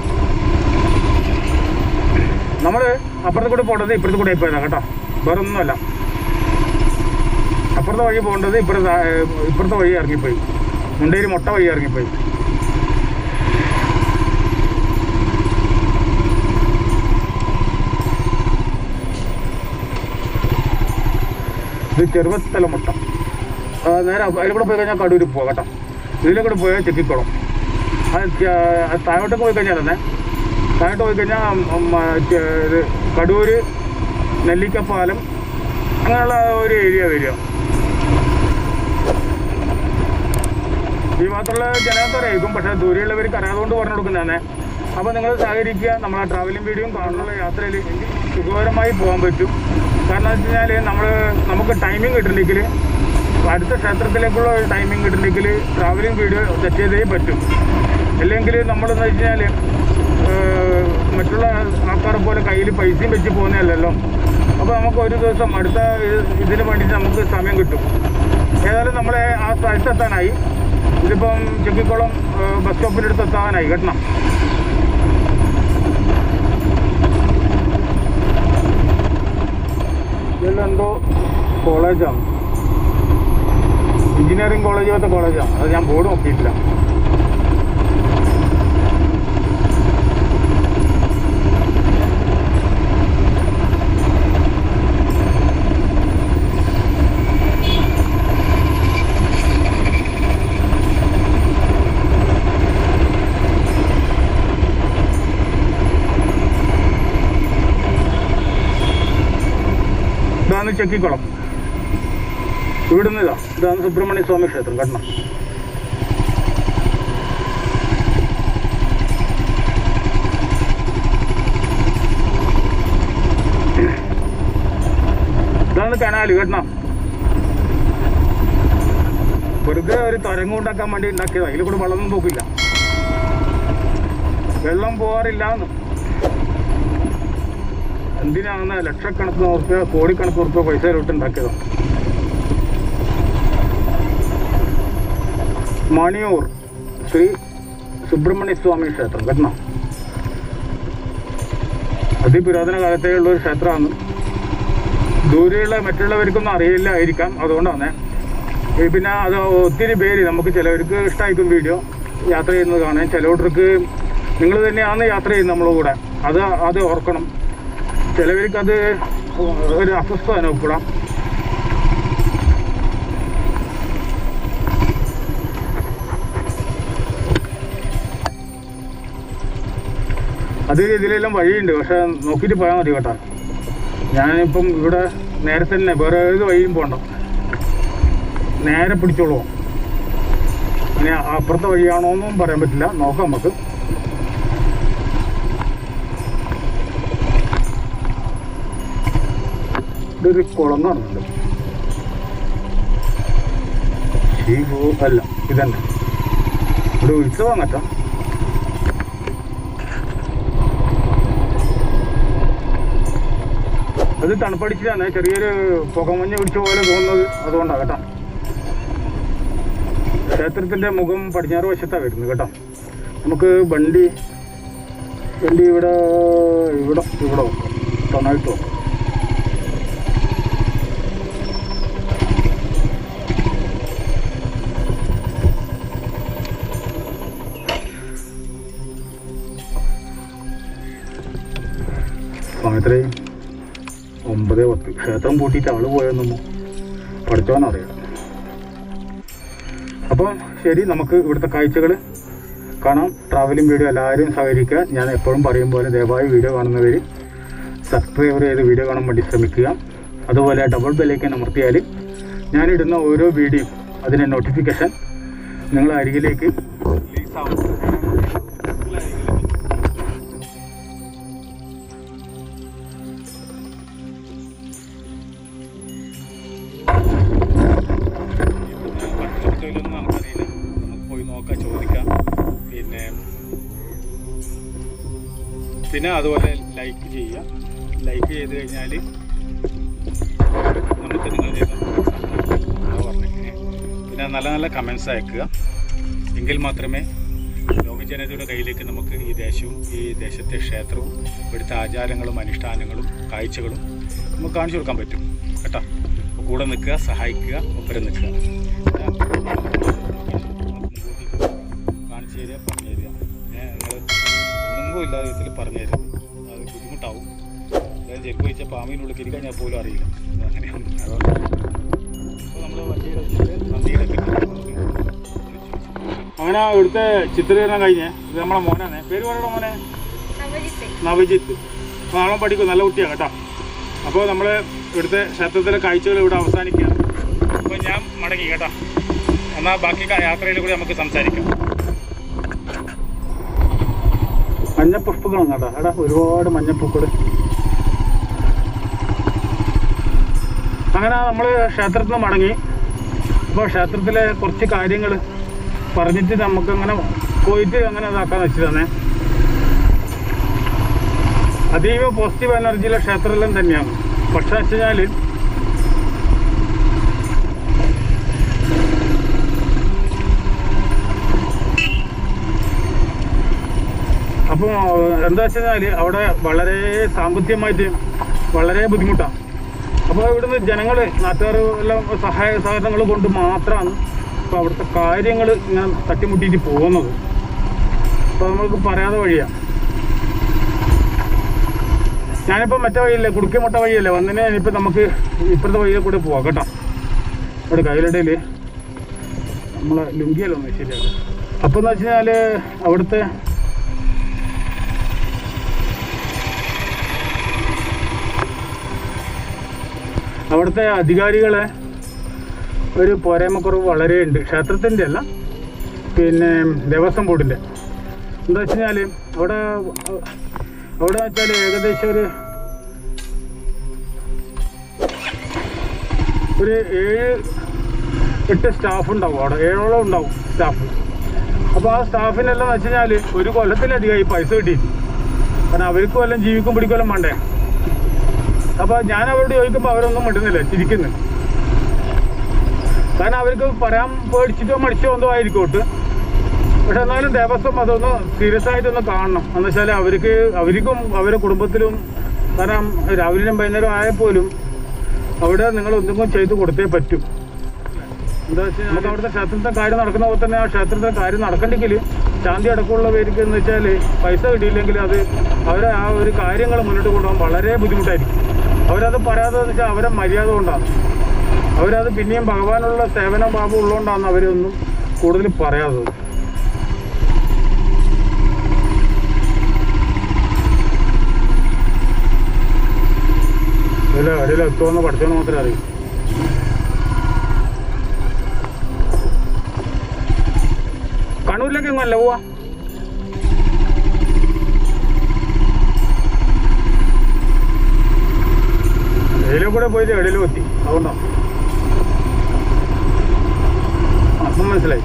നമ്മൾ അപ്പുറത്ത് കൂടി പോകേണ്ടത് ഇപ്പുറത്ത് കൂടെ പോയതാണ് കേട്ടോ. വേറെ ഒന്നുമല്ല അപ്പുറത്തെ വഴി പോകേണ്ടത് ഇപ്പുറത്തെ ഇപ്പുറത്തെ വഴി ഇറങ്ങിപ്പോയി. മുണ്ടേരി മുട്ട വഴി ഇറങ്ങിപ്പോയി. ഇത് ചെറുവത്തല മുട്ട നേരെ അതിൽ കൂടെ പോയി കഴിഞ്ഞാൽ കടൂർ പോകാം കേട്ടോ. ഇതിലെ കൂടെ പോയാൽ ചെക്കിക്കുളം. അത് താഴോട്ട് പോയി കഴിഞ്ഞാൽ തന്നെ. താഴോട്ട് പോയി കഴിഞ്ഞാൽ കടൂര് നെല്ലിക്കപ്പാലം അങ്ങനെയുള്ള ഒരു ഏരിയ വരിക. ഈ മാത്രമുള്ള അറിയിക്കും പക്ഷേ ദൂരെയുള്ളവർക്ക് അറിയാതുകൊണ്ട് പറഞ്ഞു കൊടുക്കുന്നതാണ് അപ്പോൾ നിങ്ങൾ സഹകരിക്കുക നമ്മളെ ട്രാവലിംഗ് വീഡിയോയും കാണാനുള്ള യാത്രയിൽ സുഖകരമായി പോകാൻ പറ്റും. കാരണം വെച്ച് കഴിഞ്ഞാൽ നമ്മൾ നമുക്ക് ടൈമിംഗ് കിട്ടണമെങ്കിൽ അടുത്ത ക്ഷേത്രത്തിലേക്കുള്ള ഒരു ടൈമിംഗ് കിട്ടണമെങ്കിൽ ട്രാവലിംഗ് വീഡിയോ സെറ്റ് ചെയ്തേ പറ്റും. അല്ലെങ്കിൽ നമ്മളെന്ന് വെച്ച് കഴിഞ്ഞാൽ മറ്റുള്ള ആൾക്കാരെ പോലെ കയ്യിൽ പൈസയും വെച്ച് പോകുന്നതല്ലല്ലോ. അപ്പോൾ നമുക്ക് ഒരു ദിവസം അടുത്ത ഇത് ഇതിന് വേണ്ടിയിട്ട് നമുക്ക് സമയം കിട്ടും. ഏതായാലും നമ്മളെ ആ സ്ഥലത്തെത്താനായി. ഇതിപ്പം ചെക്കിക്കുളം ബസ് സ്റ്റോപ്പിന്റെ അടുത്ത് എത്താനായി കേട്ടോ ഇതിലെന്തോ കോളേജാണ്. എഞ്ചിനീയറിംഗ് കോളേജ് പോലത്തെ കോളേജാണ് അത് ഞാൻ ബോർഡ് നോക്കിയിട്ടില്ല. ചെക്കിക്കുളം. ഇവിടുന്ന് ഇതാ. ഇതാണ് സുബ്രഹ്മണ്യ സ്വാമി ക്ഷേത്രം. കണ്ടോ ഇതാണ് കനാല്. കേട്ടോ വെറുതെ ഒരു തരങ്ങ് ഉണ്ടാക്കാൻ വേണ്ടി ഉണ്ടാക്കിയതാ. അതിൽ കൂടെ വെള്ളമൊന്നും പോക്കില്ല. വെള്ളം പോകാറില്ല എന്ന് എന്തിനാണ് ലക്ഷക്കണക്കിന് ഉറുപ്പ്യ കോടിക്കണക്കിന് ഉറുപ്പ്യ പൈസ ഇട്ട് ഉണ്ടാക്കിയതാണ് മണിയൂർ ശ്രീ സുബ്രഹ്മണ്യ സ്വാമി ക്ഷേത്രം കേട്ടോ അതിപുരാതന കാലത്തേക്കുള്ള ഒരു ക്ഷേത്രമാണ്. ദൂരെയുള്ള മറ്റുള്ളവർക്കൊന്നും അറിയില്ലായിരിക്കാം അതുകൊണ്ടാണ്. പിന്നെ അത് ഒത്തിരി പേര് നമുക്ക് ചിലവർക്ക് ഇഷ്ടമായിരിക്കും വീഡിയോ യാത്ര ചെയ്യുന്നത് കാണാൻ. ചിലവർക്ക് നിങ്ങൾ തന്നെയാണ് യാത്ര ചെയ്യുന്നത് നമ്മളെ കൂടെ. അത് അത് ഓർക്കണം. ചിലവർക്ക് അത് ഒരു അസ്വസ്ഥ അനുഭവപ്പെടാം അത് ഇതിലെല്ലാം വഴിയുണ്ട്. പക്ഷെ നോക്കിയിട്ട് പോയാൽ മതി കേട്ടോ. ഞാനിപ്പം ഇവിടെ നേരെ തന്നെ വേറെ ഏത് വഴിയും പോകണ്ട നേരെ പിടിച്ചോളൂ ഇനി അപ്പുറത്തെ വഴിയാണോ എന്നും പറയാൻ പറ്റില്ല. നോക്കാം നമുക്ക്. ഇതൊരു കുളം കാണുന്നുണ്ട് ശിവു അല്ല ഇതന്നെ. ഒരു ഒഴിച്ച് വന്നിട്ടാ അത് തണുപ്പടിച്ചിട്ടാണ് ചെറിയൊരു പുകമഞ്ഞ് പിടിച്ച പോലെ തോന്നുന്നത് അതുകൊണ്ടാണ് കേട്ടോ. ക്ഷേത്രത്തിന്റെ മുഖം പടിഞ്ഞാറ് വശത്താണ് വരുന്നത് കേട്ടോ. നമുക്ക് വണ്ടി വണ്ടി ഇവിടെ ഇവിടെ ഇവിടെ വെക്കാം. ടൊണായിട്ട് വെക്കാം ഒമ്പത് പത്ത്. ക്ഷേത്രം പൂട്ടിയിട്ട് ആൾ പോയെന്നു പഠിച്ചോന്നറിയാം അപ്പോൾ ശരി നമുക്ക് ഇവിടുത്തെ കാഴ്ചകൾ കാണാം. ട്രാവലിംഗ് വീഡിയോ എല്ലാവരും സഹകരിക്കുക. ഞാൻ എപ്പോഴും പറയും പോലെ ദയവായി വീഡിയോ കാണുന്നവർ സബ്സ്ക്രൈബർ ചെയ്ത് വീഡിയോ കാണാൻ വേണ്ടി ശ്രമിക്കുക. അതുപോലെ ഡബിൾ ബെല്ലേക്ക് അമർത്തിയാൽ ഞാനിടുന്ന ഓരോ വീഡിയോയും അതിന്റെ നോട്ടിഫിക്കേഷൻ നിങ്ങളെ അരികിലേക്ക് release പിന്നെ അതുപോലെ ലൈക്ക് ചെയ്യുക. ലൈക്ക് ചെയ്ത് കഴിഞ്ഞാൽ നമുക്ക് നിങ്ങൾ പിന്നെ നല്ല നല്ല കമൻസ് അയക്കുക. എങ്കിൽ മാത്രമേ ലോകജനതയുടെ കയ്യിലേക്ക് നമുക്ക് ഈ ദേശവും ഈ ദേശത്തെ ക്ഷേത്രവും ഇവിടുത്തെ ആചാരങ്ങളും അനുഷ്ഠാനങ്ങളും കാഴ്ചകളും നമുക്ക് കാണിച്ചു കൊടുക്കാൻ പറ്റും. കേട്ടോ? കൂടെ നിൽക്കുക സഹായിക്കുക ഒപ്പരം നിൽക്കുക. ഇല്ലാത്ത വിധത്തിൽ പറഞ്ഞു തരും അത് ബുദ്ധിമുട്ടാവും. അതായത് ചെക്ക് വെച്ച പാമ്പിനുള്ളിൽ കയറി ഞാൻ പോലും അറിയില്ല. അങ്ങനെയാണ്. അതുകൊണ്ട് അപ്പോൾ നമ്മൾ വണ്ടിയുടെ നന്ദിയുടെ അങ്ങനെ ഇവിടുത്തെ ചിത്രീകരണം കഴിഞ്ഞേ ഇത് നമ്മളെ മോനാണ്. പേര് പറയണോ മോനെ? നവജിത്ത്. അപ്പോൾ നാളെ പഠിക്കും. നല്ല കുട്ടിയാണ് കേട്ടോ. അപ്പോൾ നമ്മൾ ഇവിടുത്തെ ക്ഷേത്രത്തിലെ കാഴ്ചകൾ ഇവിടെ അവസാനിക്കുകയാണ്. അപ്പോൾ ഞാൻ മടങ്ങി കേട്ടോ. എന്നാൽ ബാക്കി യാത്രയിൽ കൂടി നമുക്ക് സംസാരിക്കാം. മഞ്ഞപ്പുഷ്പങ്ങളും കേട്ടോ. എടാ ഒരുപാട് മഞ്ഞപ്പൂക്കൾ അങ്ങനെ നമ്മൾ ക്ഷേത്രത്തിൽ നിന്ന് മടങ്ങി. അപ്പോൾ ക്ഷേത്രത്തിലെ കുറച്ച് കാര്യങ്ങൾ പറഞ്ഞിട്ട് നമുക്ക് അങ്ങനെ പോയിട്ട് അങ്ങനെ ഇതാക്കാന്ന് വെച്ച് തന്നെ അതീവ പോസിറ്റീവ് എനർജിയിലെ ക്ഷേത്രമെല്ലാം തന്നെയാണ്. പക്ഷെ വെച്ച് കഴിഞ്ഞാൽ അപ്പോൾ എന്താ വെച്ച് അവിടെ വളരെ സാമ്പത്തികമായിട്ട് വളരെ ബുദ്ധിമുട്ടാണ് അപ്പോൾ ഇവിടുന്ന് ജനങ്ങൾ നാട്ടുകാർ എല്ലാം സഹായ സഹകരണങ്ങൾ കൊണ്ട് മാത്രമാണ് ഇപ്പോൾ അവിടുത്തെ കാര്യങ്ങൾ ഞാൻ തട്ടിമുട്ടിയിട്ട് പോകുന്നത്. അപ്പോൾ നമ്മൾക്ക് പറയാതെ വഴിയാണ് ഞാനിപ്പോൾ മറ്റേ വഴിയല്ലേ കുടുക്കിമുട്ട വഴിയല്ലേ വന്നതിന് ഇനിയിപ്പോൾ നമുക്ക് ഇപ്പോഴത്തെ വഴിയിൽ കൂടെ പോവാം കേട്ടോ. ഇവിടെ കയ്യിലിടയിൽ നമ്മളെ ലുങ്കിയല്ലോ ഒന്ന് ശരിയാക്കാം അപ്പോൾ എന്ന് വെച്ച് കഴിഞ്ഞാൽ അവിടുത്തെ അവിടുത്തെ അധികാരികളെ ഒരു പോരായ്മക്കുറവ് വളരെ ഉണ്ട് ക്ഷേത്രത്തിന്റെ അല്ല പിന്നെ ദേവസ്വം ബോർഡിന്റെ. എന്താ വെച്ച് കഴിഞ്ഞാൽ അവിടെ അവിടെ വെച്ചാൽ ഏകദേശം ഒരു ഒരു ഏഴ് എട്ട് സ്റ്റാഫ് ഉണ്ടാവും അവിടെ. ഏഴോളം ഉണ്ടാവും സ്റ്റാഫ്. അപ്പോൾ ആ സ്റ്റാഫിനെല്ലാം വെച്ച് കഴിഞ്ഞാൽ ഒരു കൊല്ലത്തിലധികമായി പൈസ കിട്ടി കാരണം അവർക്ക് വല്ലതും ജീവിക്കും പിടിക്കൊല്ലം വേണ്ടേ? അപ്പോൾ ഞാൻ അവരോട് ചോദിക്കുമ്പോൾ അവരൊന്നും മിണ്ടുന്നില്ല ചിരിക്കുന്നു. കാരണം അവർക്ക് പറയാൻ പേടിച്ചിട്ടോ മടിച്ചോ എന്തോ ആയിരിക്കോട്ട് പക്ഷെ എന്നാലും ദേവസ്വം അതൊന്ന് സീരിയസ് ആയിട്ടൊന്ന് കാണണം. എന്ന് വെച്ചാൽ അവർക്ക് അവർക്കും അവരുടെ കുടുംബത്തിലും കാരണം രാവിലെയും വൈകുന്നേരം ആയപ്പോലും അവിടെ നിങ്ങൾ എന്തെങ്കിലും ചെയ്ത് കൊടുത്തേ പറ്റും. എന്താ വെച്ചാൽ നമുക്ക് അവിടുത്തെ ക്ഷേത്രത്തെ കാര്യം നടക്കുന്ന പോലെ തന്നെ ആ ക്ഷേത്രത്തിലെ കാര്യം നടക്കണ്ടെങ്കിൽ ശാന്തി അടക്കമുള്ള പേർക്ക് എന്ന് വെച്ചാൽ പൈസ കിട്ടിയില്ലെങ്കിൽ അത് അവരെ ആ ഒരു കാര്യങ്ങൾ മുന്നോട്ട് കൊണ്ടുപോകാൻ വളരെ ബുദ്ധിമുട്ടായിരിക്കും. അവരത് പറയാതെ എന്ന് വെച്ചാൽ അവരെ മര്യാദ കൊണ്ടാണ്. അവരത് പിന്നെയും ഭഗവാനുള്ള സേവന ഭാവം ഉള്ളതുകൊണ്ടാണ് അവരൊന്നും കൂടുതൽ പറയാത്തത്. അല്ല അടിയിൽ എത്തുമെന്ന് പഠിച്ചോണ്ട് മാത്രമേ അറിയൂ. കണ്ണൂരിലേക്ക് എങ്ങല്ല പോവാ? എതിലെ കൂടെ പോയിട്ട് എടിയിലും എത്തി. അതുകൊണ്ടോ? അപ്പം മനസ്സിലായി.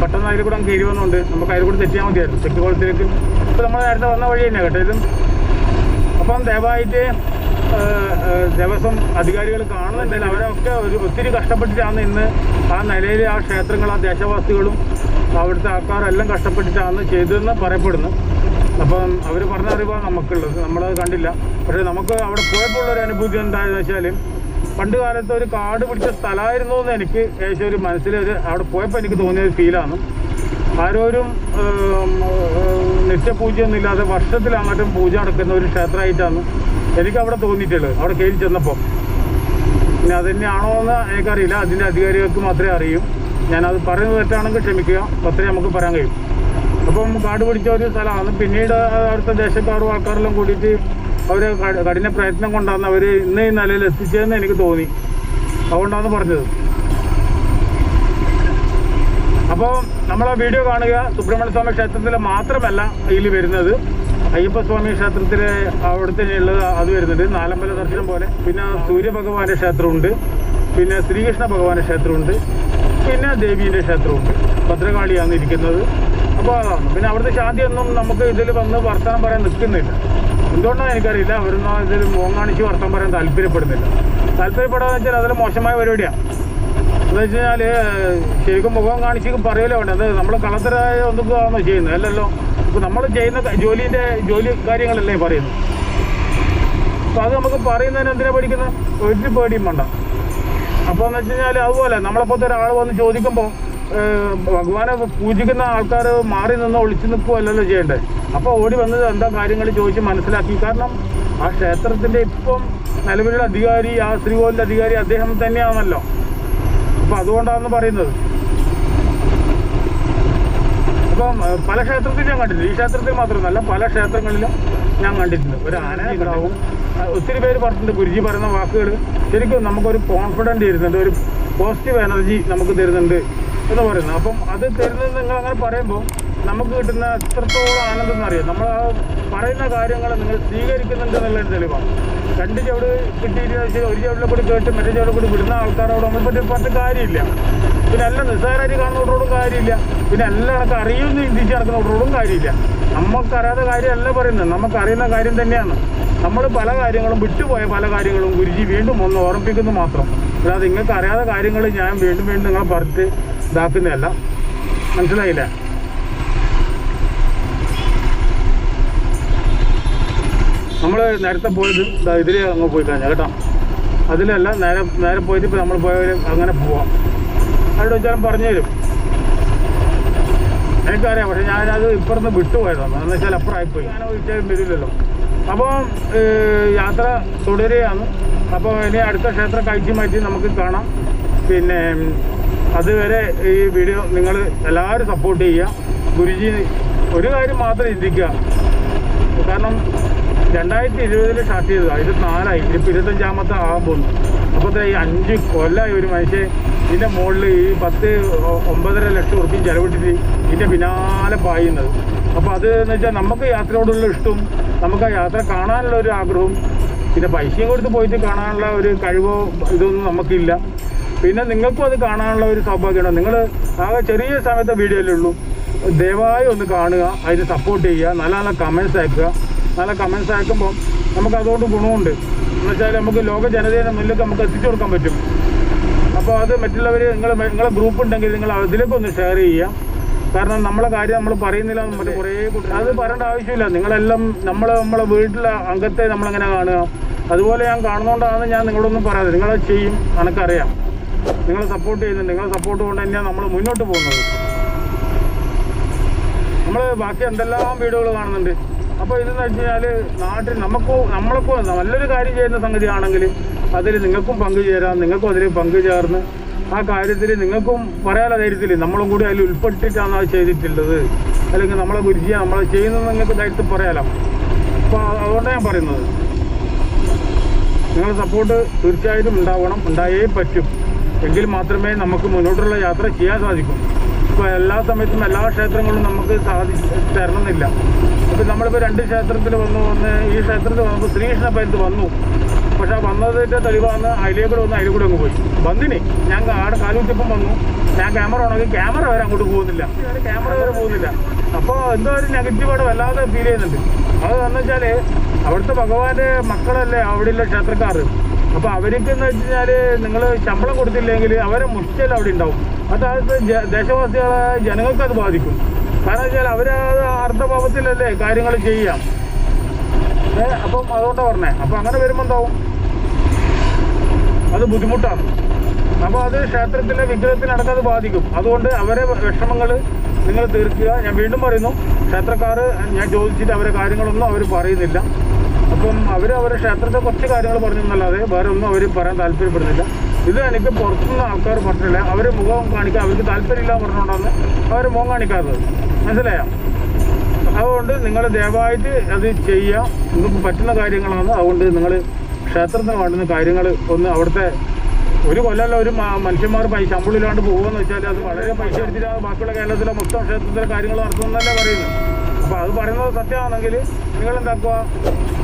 പെട്ടെന്ന് അതിൽ കൂടെ നമുക്ക് എരിവെന്നുണ്ട്. നമുക്ക് അതിൽ കൂടെ തെറ്റിയാൽ മതിയായിരുന്നു. ചെക്ക് കുളത്തിലേക്ക്. ഇപ്പം നമ്മൾ നേരത്തെ വന്ന വഴി തന്നെയാണ് കേട്ടോ ഇതും. അപ്പം ദയവായിട്ട് ദിവസം അധികാരികൾ കാണുന്നുണ്ടെങ്കിൽ അവരൊക്കെ ഒരു ഒത്തിരി കഷ്ടപ്പെട്ടിട്ടാണ് ഇന്ന് ആ നിലയിൽ ആ ക്ഷേത്രങ്ങൾ ആ ദേശവാസികളും അവിടുത്തെ ആൾക്കാരെല്ലാം കഷ്ടപ്പെട്ടിട്ടാണ് ചെയ്തതെന്ന് പറയപ്പെടുന്നു. അപ്പം അവർ പറഞ്ഞ അറിവാണ് നമുക്കുള്ളത്. നമ്മളത് കണ്ടില്ല. പക്ഷേ നമുക്ക് അവിടെ പോയപ്പോൾ ഉള്ളൊരു അനുഭൂതി എന്താണെന്ന് വെച്ചാൽ പണ്ട് കാലത്ത് ഒരു കാട് പിടിച്ച സ്ഥലമായിരുന്നു എന്ന് എനിക്ക് ഏകദേശം ഒരു മനസ്സിൽ ഒരു അവിടെ പോയപ്പോൾ എനിക്ക് തോന്നിയ ഒരു ഫീലാണ് ആരോരും നിത്യപൂജയൊന്നുമില്ലാതെ അങ്ങോട്ടും പൂജ നടക്കുന്ന ഒരു ക്ഷേത്രമായിട്ടാണ് എനിക്ക് അവിടെ തോന്നിയിട്ടുള്ളത്. അവിടെ കയറി ചെന്നപ്പോൾ. പിന്നെ അത് തന്നെയാണോ എന്ന് എനിക്കറിയില്ല. അതിന്റെ അധികാരികൾക്ക് മാത്രമേ അറിയൂ. ഞാനത് പറയുന്നത് തെറ്റാണെങ്കിൽ ക്ഷമിക്കുക. അത്രേ നമുക്ക് പറയാൻ കഴിയും. അപ്പം കാട് പിടിച്ച ഒരു സ്ഥലമാണ്. പിന്നീട് അടുത്ത ദേശക്കാരും ആൾക്കാരെല്ലാം കൂടിയിട്ട് അവർ കഠിന പ്രയത്നം കൊണ്ടാണ് അവർ ഇന്ന് ഈ നിലയിൽ എത്തിച്ചതെന്ന് എനിക്ക് തോന്നി. അതുകൊണ്ടാണ് പറഞ്ഞത്. അപ്പോൾ നമ്മൾ ആ വീഡിയോ കാണുക. സുബ്രഹ്മണ്യ സ്വാമി ക്ഷേത്രത്തിൽ മാത്രമല്ല അതിൽ വരുന്നത്. അയ്യപ്പസ്വാമി ക്ഷേത്രത്തിൽ അവിടുത്തെ ഉള്ളത് അത് വരുന്നുണ്ട്. നാലമ്പല ദർശനം പോലെ. പിന്നെ സൂര്യഭഗവാന്റെ ക്ഷേത്രമുണ്ട്. പിന്നെ ശ്രീകൃഷ്ണ ഭഗവാന്റെ ക്ഷേത്രമുണ്ട്. പിന്നെ ദേവീന്റെ ക്ഷേത്രമുണ്ട്. ഭദ്രകാളിയാണ് ഇരിക്കുന്നത്. അപ്പോൾ പിന്നെ അവിടുത്തെ ശാന്തിയൊന്നും നമുക്ക് ഇതിൽ വന്ന് വർത്തമാനം പറയാൻ നിൽക്കുന്നില്ല എന്തുകൊണ്ടാണ് എനിക്കറിയില്ല. അവരൊന്നും ഇതിൽ മോൻ കാണിച്ച് വർത്തമാനം പറയാൻ താല്പര്യപ്പെടുന്നില്ല. താല്പര്യപ്പെടാന്ന് വെച്ചാൽ അതിൽ മോശമായ പരിപാടിയാണ് എന്ന് വെച്ച് കഴിഞ്ഞാൽ ശരിക്കും മുഖം കാണിച്ച് പറയലോ വേണ്ട അത് നമ്മൾ കളത്തരായ ഒന്നും ചെയ്യുന്നത്? അല്ലല്ലോ. ഇപ്പം നമ്മൾ ചെയ്യുന്ന ജോലിന്റെ ജോലി കാര്യങ്ങളല്ലേ പറയുന്നത്. അപ്പോൾ അത് നമുക്ക് പറയുന്നതിന് എന്തിനാ പഠിക്കുന്നത് ഒരു പേടിയും വേണ്ട. അപ്പോൾ എന്ന് വെച്ച് കഴിഞ്ഞാൽ അതുപോലെ നമ്മളെപ്പോഴത്തെ ഒരാൾ വന്ന് ചോദിക്കുമ്പോൾ ഭഗവാനെ പൂജിക്കുന്ന ആൾക്കാർ മാറി നിന്ന് ഒളിച്ചു നിൽക്കുകയല്ലല്ലോ ചെയ്യേണ്ടത് അപ്പോൾ ഓടി വന്നത് എന്താ കാര്യങ്ങൾ ചോദിച്ച് മനസ്സിലാക്കി. കാരണം ആ ക്ഷേത്രത്തിന്റെ ഇപ്പം നിലവിലുള്ള അധികാരി ആ ശ്രീകോവിലിന്റെ അധികാരി അദ്ദേഹം തന്നെയാണല്ലോ. അപ്പം അതുകൊണ്ടാണെന്ന് പറയുന്നത്. അപ്പം പല ക്ഷേത്രത്തിൽ ഞാൻ കണ്ടിട്ടുണ്ട് ഈ ക്ഷേത്രത്തിൽ മാത്രമല്ല പല ക്ഷേത്രങ്ങളിലും ഞാൻ കണ്ടിട്ടുണ്ട്. ഒരു ആന ഉണ്ടാവും ഒത്തിരി പേര് പറഞ്ഞിട്ടുണ്ട് ഗുരുജി പറയുന്ന വാക്കുകൾ ശരിക്കും നമുക്കൊരു കോൺഫിഡന്റ് തരുന്നുണ്ട് ഒരു പോസിറ്റീവ് എനർജി നമുക്ക് തരുന്നുണ്ട്. എന്ന് പറയുന്നത്. അപ്പം അത് തരുന്നത് നിങ്ങൾ അങ്ങനെ പറയുമ്പോൾ നമുക്ക് കിട്ടുന്ന എത്രത്തോളം ആനന്ദം എന്നറിയാം? നമ്മൾ ആ പറയുന്ന കാര്യങ്ങൾ നിങ്ങൾ സ്വീകരിക്കുന്നുണ്ട് എന്നുള്ളൊരു തെളിവാണ്. രണ്ട് ചവിട് കിട്ടിയിട്ട് ഒരു ചവിടിലെ കൂടി കേട്ട് മറ്റേ ചവിടെ കൂടി വിടുന്ന ആൾക്കാരോട് നമ്മൾ പറ്റി പറഞ്ഞ കാര്യമില്ല. പിന്നെ എല്ലാം നിസ്സാരമായിട്ട് കാണുന്നവരോടും കാര്യമില്ല. പിന്നെ എല്ലാം കണക്ക് അറിയുമെന്ന് ചിന്തിച്ച് നടക്കുന്നവരോടും കാര്യമില്ല. നമുക്കറിയാത്ത കാര്യമല്ല പറയുന്നത്. നമുക്കറിയുന്ന കാര്യം തന്നെയാണ്. നമ്മൾ പല കാര്യങ്ങളും വിട്ടുപോയ പല കാര്യങ്ങളും ഗുരുജി വീണ്ടും ഒന്ന് ഓർമ്മിപ്പിക്കുന്നു മാത്രം. അല്ലാതെ നിങ്ങൾക്ക് അറിയാത്ത കാര്യങ്ങൾ ഞാൻ വീണ്ടും വീണ്ടും നിങ്ങളെ പറഞ്ഞിട്ട് അല്ല മനസ്സിലായില്ല? നമ്മൾ നേരത്തെ പോയത് ദാ ഇതിലേ അങ്ങ് പോയി കഴിഞ്ഞാൽ കേട്ടോ. അതിലല്ല നേരെ നേരെ പോയിട്ട് ഇപ്പോൾ നമ്മൾ പോയവർ അങ്ങനെ പോവാം. അവിടെ വെച്ചാലും പറഞ്ഞു തരും. എനിക്കറിയാം പക്ഷെ ഞാനത് ഇപ്പുറത്ത് വിട്ടുപോയതാണ്. എന്ന് വെച്ചാൽ അപ്പുറമായിപ്പോയി. ഞാൻ വിളിച്ചാലും വരില്ലല്ലോ. അപ്പോൾ യാത്ര തുടരുകയാണ്. അപ്പോൾ ഇനി അടുത്ത ക്ഷേത്രം കഴിച്ചു മാറ്റി നമുക്ക് കാണാം. പിന്നെ അതുവരെ ഈ വീഡിയോ നിങ്ങൾ എല്ലാവരും സപ്പോർട്ട് ചെയ്യുക. ഗുരുജി ഒരു കാര്യം മാത്രം ചിന്തിക്കുക. കാരണം രണ്ടായിരത്തി ഇരുപതിൽ സ്റ്റാർട്ട് ചെയ്തതാണ് ഇത് നാലായി. ഇതിപ്പോൾ ഇരുപത്തഞ്ചാമത്തെ പോകുന്നു. അപ്പോൾ ഈ അഞ്ച് കൊല്ലമായി ഒരു മനുഷ്യൻ ഇതിന്റെ മുകളിൽ ഈ പത്ത് ഒമ്പതര ലക്ഷം ഉറുപ്പിയും ചെലവിട്ടിട്ട് ഇതിന്റെ പിന്നാലെ പായുന്നത്. അപ്പോൾ അത് എന്ന് വെച്ചാൽ നമുക്ക് യാത്രയോടുള്ള ഇഷ്ടവും നമുക്ക് ആ യാത്ര കാണാനുള്ള ഒരു ആഗ്രഹവും പിന്നെ പൈസയും കൊടുത്ത് പോയിട്ട് കാണാനുള്ള ഒരു കഴിവോ ഇതൊന്നും നമുക്കില്ല. പിന്നെ നിങ്ങൾക്കും അത് കാണാനുള്ള ഒരു സൗഭാഗ്യമാണ്. നിങ്ങൾ ആകെ ചെറിയ സമയത്തെ വീഡിയോയിലേ ഉള്ളൂ ദയവായി ഒന്ന് കാണുക അതിന് സപ്പോർട്ട് ചെയ്യുക നല്ല നല്ല കമൻസ് അയക്കുക. നല്ല കമൻസ് അയക്കുമ്പോൾ നമുക്ക് അതുകൊണ്ട് ഗുണമുണ്ട്. എന്ന് വെച്ചാൽ നമുക്ക് ലോക ജനതയുടെ മുന്നിലേക്ക് നമുക്ക് എത്തിച്ചു കൊടുക്കാൻ പറ്റും. അപ്പോൾ അത് മറ്റുള്ളവർ നിങ്ങൾ നിങ്ങളെ ഗ്രൂപ്പ് ഉണ്ടെങ്കിൽ നിങ്ങൾ അതിലേക്ക് ഒന്ന് ഷെയർ ചെയ്യുക. കാരണം നമ്മളെ കാര്യം നമ്മൾ പറയുന്നില്ല മറ്റേ കുറേ കുട്ടികൾ അത് പറയേണ്ട ആവശ്യമില്ല. നിങ്ങളെല്ലാം നമ്മൾ നമ്മളെ വീട്ടിലെ അംഗത്തെ നമ്മളെങ്ങനെ കാണുക? അതുപോലെ ഞാൻ കാണുന്നതുകൊണ്ടാണ് ഞാൻ നിങ്ങളൊന്നും പറയാതെ. നിങ്ങളത് ചെയ്യും എനിക്കറിയാം നിങ്ങൾ സപ്പോർട്ട് ചെയ്യുന്നുണ്ട്. നിങ്ങളെ സപ്പോർട്ട് കൊണ്ട് തന്നെയാണ് നമ്മൾ മുന്നോട്ട് പോകുന്നത്. നമ്മൾ ബാക്കി എന്തെല്ലാം വീഡിയോകൾ കാണുന്നുണ്ട്. അപ്പോൾ ഇതെന്ന് വെച്ച് കഴിഞ്ഞാൽ നാട്ടിൽ നമുക്ക് നമ്മൾക്ക് നല്ലൊരു കാര്യം ചെയ്യുന്ന സംഗതിയാണെങ്കിൽ അതിൽ നിങ്ങൾക്കും പങ്കുചേരാം നിങ്ങൾക്കും അതിൽ പങ്കുചേർന്ന് ആ കാര്യത്തിൽ നിങ്ങൾക്കും പറയാനുള്ള ധൈര്യത്തിൽ നമ്മളും കൂടി അതിൽ ഉൾപ്പെട്ടിട്ടാണ് അത് ചെയ്തിട്ടുള്ളത്. അല്ലെങ്കിൽ നമ്മളെ ഗുരുജിയെ നമ്മളെ ചെയ്യുന്നത് നിങ്ങൾക്ക് ധൈര്യത്തിൽ പറയാലോ. അപ്പോൾ അതുകൊണ്ടാണ് ഞാൻ പറയുന്നത്. നിങ്ങളുടെ സപ്പോർട്ട് തീർച്ചയായിട്ടും ഉണ്ടാവണം. ഉണ്ടായേ പറ്റും. എങ്കിൽ മാത്രമേ നമുക്ക് മുന്നോട്ടുള്ള യാത്ര ചെയ്യാൻ സാധിക്കൂ. ഇപ്പോൾ എല്ലാ സമയത്തും എല്ലാ ക്ഷേത്രങ്ങളും നമുക്ക് സാധി തരണമെന്നില്ല. ഇപ്പം നമ്മളിപ്പോൾ രണ്ട് ക്ഷേത്രത്തിൽ വന്നു വന്ന് ഈ ക്ഷേത്രത്തിൽ വന്നപ്പോൾ ശ്രീകൃഷ്ണ പരുത്ത് വന്നു. പക്ഷെ ആ വന്നതിന്റെ തെളിവാന്ന് അതിലേക്കൂടെ വന്ന് അതിൽ കൂടെ അങ്ങ് പോയി. വന്നിനി. ഞാൻ ആടെ കാലുകുത്തിപ്പം വന്നു. ഞാൻ ക്യാമറ ഉണ്ടെങ്കിൽ ക്യാമറ വരെ അങ്ങോട്ട് പോകുന്നില്ല. ക്യാമറ വരെ പോകുന്നില്ല. അപ്പോൾ എന്തോ ഒരു നെഗറ്റീവായിട്ട് വല്ലാതെ ഫീൽ ചെയ്യുന്നുണ്ട്. അത് എന്ന് വെച്ചാൽ അവിടുത്തെ ഭഗവാന്റെ മക്കളല്ലേ അവിടെയുള്ള ക്ഷേത്രക്കാർ അപ്പോൾ അവർക്ക് എന്ന് വെച്ച് കഴിഞ്ഞാൽ നിങ്ങൾ ശമ്പളം കൊടുത്തില്ലെങ്കിൽ അവരെ മുഷ്ടൽ അവിടെ ഉണ്ടാവും. അതായത് ദേശവാസികളെ ജനങ്ങൾക്ക് അത് ബാധിക്കും. കാരണം വെച്ചാൽ അവർ അർത്ഥഭാവത്തിലല്ലേ കാര്യങ്ങൾ ചെയ്യാം. അപ്പം അതുകൊണ്ടാണ് പറഞ്ഞത് അപ്പം അങ്ങനെ വരുമ്പോൾ എന്താവും? അത് ബുദ്ധിമുട്ടാണ്. അപ്പോൾ അത് ക്ഷേത്രത്തിലെ വിഗ്രഹത്തിനടക്കം അത് ബാധിക്കും. അതുകൊണ്ട് അവരെ വിഷമങ്ങൾ നിങ്ങൾ തീർക്കുക. ഞാൻ വീണ്ടും പറയുന്നു. ക്ഷേത്രക്കാർ ഞാൻ ചോദിച്ചിട്ട് അവരെ കാര്യങ്ങളൊന്നും അവർ പറയുന്നില്ല. അപ്പം അവർ അവരുടെ ക്ഷേത്രത്തെ കുറച്ച് കാര്യങ്ങൾ പറഞ്ഞെന്നല്ലാതെ വേറെ ഒന്നും അവർ പറയാൻ താല്പര്യപ്പെടുന്നില്ല. ഇത് എനിക്ക് പുറത്തുനിന്ന് ആൾക്കാർ പറഞ്ഞില്ല അവർ മുഖം കാണിക്കാൻ അവർക്ക് താല്പര്യമില്ല പറഞ്ഞുകൊണ്ടാണ് അവർ മുഖം കാണിക്കാത്തത്. മനസ്സിലായോ? അതുകൊണ്ട് നിങ്ങൾ ദയവായിട്ട് അത് ചെയ്യുക നിങ്ങൾക്ക് പറ്റുന്ന കാര്യങ്ങളാണ്. അതുകൊണ്ട് നിങ്ങൾ ക്ഷേത്രത്തിന് വേണ്ടുന്ന കാര്യങ്ങൾ ഒന്ന് അവിടുത്തെ ഒരു കൊല്ലമല്ല ഒരു മനുഷ്യന്മാർ പൈസ ശമ്പളം ഇല്ലാണ്ട് പോകുമെന്ന് വെച്ചാൽ അത് വളരെ പൈസ എടുത്തിട്ടാണ് ബാക്കിയുള്ള കേരളത്തിലെ മൊത്തം ക്ഷേത്രത്തിലെ കാര്യങ്ങൾ നടത്തുന്നതല്ലേ പറയുന്നത്. അപ്പോൾ അത് പറയുന്നത് സത്യമാണെങ്കിൽ നിങ്ങൾ എന്താക്കുക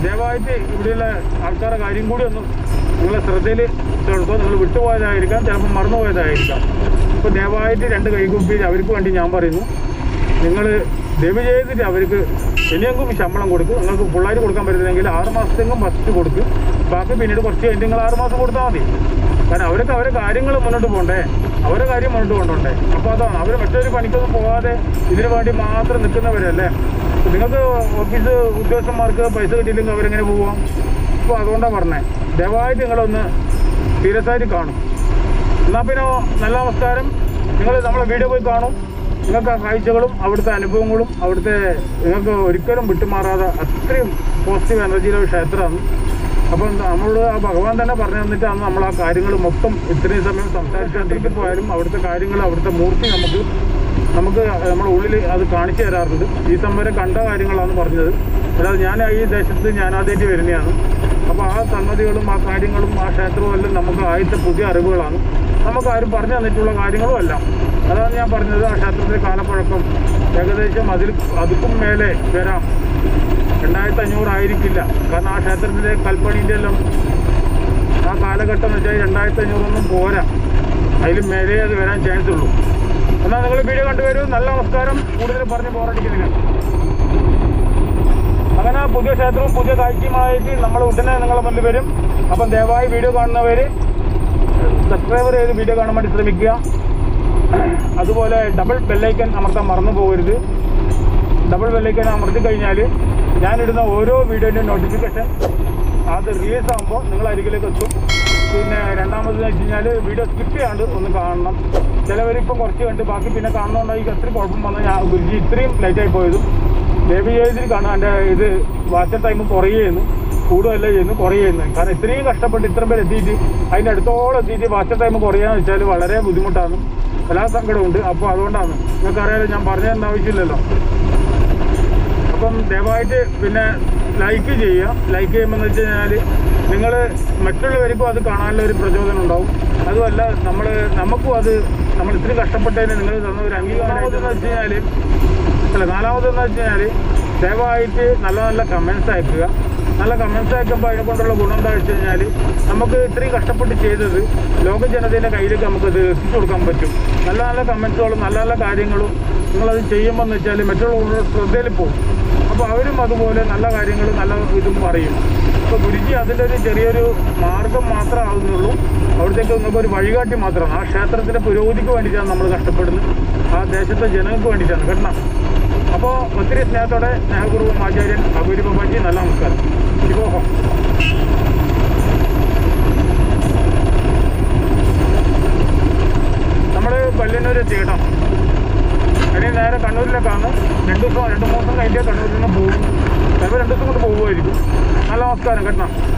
ദയവായിട്ട് ഇവിടെയുള്ള ആൾക്കാരുടെ കാര്യം കൂടി ഒന്ന് നിങ്ങളെ ശ്രദ്ധയിൽ ചേർത്തോ. നിങ്ങൾ വിട്ടുപോയതായിരിക്കാം ചിലപ്പോൾ മറന്നുപോയതായിരിക്കാം. അപ്പോൾ ദയവായിട്ട് രണ്ട് കൈകുപ്പി അവർക്ക് വേണ്ടി ഞാൻ പറയുന്നു. നിങ്ങൾ ദയവ് ചെയ്തിട്ട് അവർക്ക് ഇനിയെങ്കിലും ശമ്പളം കൊടുക്കും. നിങ്ങൾക്ക് പിള്ളേർ കൊടുക്കാൻ പറ്റില്ലെങ്കിൽ ആറ് മാസത്തെങ്കിലും ഫസ്റ്റ് കൊടുക്കും. ബാക്കി പിന്നീട് കുറച്ച് കഴിഞ്ഞ് നിങ്ങൾ ആറ് മാസം കൊടുത്താൽ മതി. കാരണം അവർക്ക് അവരെ കാര്യങ്ങൾ മുന്നോട്ട് പോകണ്ടേ? അവരെ കാര്യം മുന്നോട്ട് പോകണ്ടേ അപ്പോൾ അതാണ് അവർ മറ്റൊരു പണിക്കൊന്നും പോകാതെ ഇതിനു വേണ്ടി മാത്രം നിൽക്കുന്നവരല്ലേ? നിങ്ങൾക്ക് ഓഫീസ് ഉദ്യോഗസ്ഥന്മാർക്ക് പൈസ കിട്ടിയില്ലെങ്കിൽ അവരെങ്ങനെ പോവാം? അപ്പോൾ അതുകൊണ്ടാണ് പറഞ്ഞത് ദയവായിട്ട് നിങ്ങളൊന്ന് സീരിയസ് ആയിട്ട് കാണും. എന്നാൽ പിന്നെ നല്ല നമസ്കാരം. നിങ്ങൾ നമ്മളെ വീഡിയോ പോയി കാണും. നിങ്ങൾക്ക് ആ കാഴ്ചകളും അവിടുത്തെ അനുഭവങ്ങളും അവിടുത്തെ നിങ്ങൾക്ക് ഒരിക്കലും വിട്ടുമാറാതെ അത്രയും പോസിറ്റീവ് എനർജിയിലെ ക്ഷേത്രമാണ്. അപ്പം നമ്മളോട് ആ ഭഗവാൻ തന്നെ പറഞ്ഞു തന്നിട്ടാണ് നമ്മൾ ആ കാര്യങ്ങൾ മൊത്തം ഇത്രയും സമയം സംസാരിച്ചുകൊണ്ടിരിക്കും പോയാലും അവിടുത്തെ കാര്യങ്ങൾ അവിടുത്തെ മൂർത്തി നമുക്ക് നമുക്ക് നമ്മുടെ ഉള്ളിൽ അത് കാണിച്ചു തരാറുണ്ട്. ഈ സംവരെ കണ്ട കാര്യങ്ങളാണ് പറഞ്ഞത്. അല്ലാതെ ഞാൻ ഈ ദേശത്ത് ഞാൻ ആദ്യമായിട്ട് വരുന്നതാണ്. അപ്പോൾ ആ സംഗതികളും ആ കാര്യങ്ങളും ആ ക്ഷേത്രവും എല്ലാം നമുക്ക് ആദ്യത്തെ പുതിയ അറിവുകളാണ്. നമുക്ക് ആരും പറഞ്ഞു തന്നിട്ടുള്ള കാര്യങ്ങളും അല്ല. അതാണ് ഞാൻ പറഞ്ഞത്. ആ ക്ഷേത്രത്തിലെ കാലപ്പഴക്കം ഏകദേശം അതിൽ അതുക്കും മേലെ വരാം. രണ്ടായിരത്തി കാരണം ആ ക്ഷേത്രത്തിലെ കൽപ്പണിന്റെ എല്ലാം ആ കാലഘട്ടം എന്ന് വെച്ചാൽ രണ്ടായിരത്തി അഞ്ഞൂറൊന്നും പോരാ. അതിലും മേലെ അത് വരാൻ ചാൻസ് ഉള്ളൂ. എന്നാൽ നിങ്ങൾ വീഡിയോ കണ്ടുവരൂ. നല്ല നമസ്കാരം. കൂടുതൽ പറഞ്ഞ് പോരാടിക്കുന്നില്ല അങ്ങനെ പുതിയ ക്ഷേത്രവും പുതിയ കാഴ്ചയുമായിട്ട് നമ്മൾ ഉടനെ നിങ്ങളെ മുന്നിൽ വരും. അപ്പം ദയവായി വീഡിയോ കാണുന്നവർ സബ്സ്ക്രൈബർ ചെയ്ത് വീഡിയോ കാണാൻ വേണ്ടി ശ്രമിക്കുക. അതുപോലെ ഡബിൾ ബെല്ലൈക്കൻ അമർത്താൻ മറന്നു പോകരുത്. ഡബിൾ ബെല്ലൈക്കൻ അമർത്തി കഴിഞ്ഞാൽ ഞാനിടുന്ന ഓരോ വീഡിയോന്റെയും നോട്ടിഫിക്കേഷൻ അത് റിലീസ് ആകുമ്പോൾ നിങ്ങൾ അരികിലേക്ക് എത്തും. പിന്നെ രണ്ടാമത് വെച്ച് കഴിഞ്ഞാൽ വീഡിയോ സ്കിപ്പ് ചെയ്യാണ്ട് ഒന്ന് കാണണം. ചിലവരിപ്പം കുറച്ച് കണ്ട് ബാക്കി പിന്നെ കാണുന്നതുകൊണ്ടായി അത്രയും കുഴപ്പം വന്നു ഞാൻ ഗുരുജി ഇത്രയും ലേറ്റായി പോയതും ബേബി ചെയ്തിൽ കാണാൻ എന്റെ ഇത് വാച്ചർ ടൈം കുറയുന്നു കൂടുതലല്ല ചെയ്യുന്നു കുറയുന്നു കാരണം ഇത്രയും കഷ്ടപ്പെട്ട് ഇത്രയും പേര് എത്തിയിട്ട് അതിന്റെ അടുത്തോളം എത്തിയിട്ട് വാച്ചർ ടൈം കുറയാന്ന് വെച്ചാൽ വളരെ ബുദ്ധിമുട്ടാണ്. എല്ലാ സങ്കടമുണ്ട് അപ്പോൾ അതുകൊണ്ടാണ്. നിങ്ങൾക്കറിയാലോ ഞാൻ പറഞ്ഞു തരേണ്ട ആവശ്യമില്ലല്ലോ അപ്പം ദയവായിട്ട് പിന്നെ ലൈക്ക് ചെയ്യുക. ലൈക്ക് ചെയ്യുമ്പോൾ എന്ന് വെച്ച് കഴിഞ്ഞാൽ നിങ്ങൾ മറ്റുള്ളവർക്കും അത് കാണാനുള്ള ഒരു പ്രചോദനം ഉണ്ടാവും. അതുമല്ല നമ്മൾ നമുക്കും അത് നമ്മൾ ഇത്രയും കഷ്ടപ്പെട്ടതിന് നിങ്ങൾ തന്ന ഒരു അംഗീകാരമായിട്ടെന്ന് വെച്ച് കഴിഞ്ഞാൽ അല്ല നാലാമതെന്ന് വെച്ച് കഴിഞ്ഞാൽ ദയവായിട്ട് നല്ല നല്ല കമൻസ് അയക്കുക. നല്ല കമൻസ് അയക്കുമ്പോൾ അതിനെ കൊണ്ടുള്ള ഗുണം എന്താ വെച്ച് കഴിഞ്ഞാൽ നമുക്ക് ഇത്രയും കഷ്ടപ്പെട്ട് ചെയ്തത് ലോക ജനതയുടെ കയ്യിലേക്ക് നമുക്കത് എത്തിച്ചു കൊടുക്കാൻ പറ്റും. നല്ല നല്ല കമൻസുകളും നല്ല നല്ല കാര്യങ്ങളും നിങ്ങളത് ചെയ്യുമ്പോൾ എന്ന് വെച്ചാൽ മറ്റുള്ളവരുടെ ശ്രദ്ധയിൽ പോകും. അപ്പോൾ അവരും അതുപോലെ നല്ല കാര്യങ്ങൾ നല്ല ഇതും പറയും. അപ്പോൾ ഗുരുജി അതിന്റെ ഒരു ചെറിയൊരു മാർഗം മാത്രമേ ആവുന്നുള്ളൂ. അവിടത്തേക്ക് നമുക്ക് ഒരു വഴികാട്ടി മാത്രമാണ്. ആ ക്ഷേത്രത്തിന്റെ പുരോഗതിക്ക് വേണ്ടിയിട്ടാണ് നമ്മൾ കഷ്ടപ്പെടുന്നത്. ആ ദേശത്തെ ജനങ്ങൾക്ക് വേണ്ടിയിട്ടാണ് കേട്ടോ. അപ്പോൾ ഒത്തിരി സ്നേഹത്തോടെ സ്നേഹപൂർവം ആചാര്യൻ അബൂരി ബാബാജി നല്ല നമസ്കാരം. ശിവോഹം നമ്മൾ പല്ലിനൊരു എത്തിയിട്ടോ ഇനി നേരെ കണ്ണൂരിലേക്കാണ്. രണ്ട് ദിവസം രണ്ട് മൂന്ന് ദിവസം കഴിഞ്ഞ് കണ്ണൂരിൽ നിന്ന് പോകും ചിലപ്പോൾ രണ്ട് ദിവസം കൊണ്ട് പോകുമായിരിക്കും നല്ല നമസ്കാരം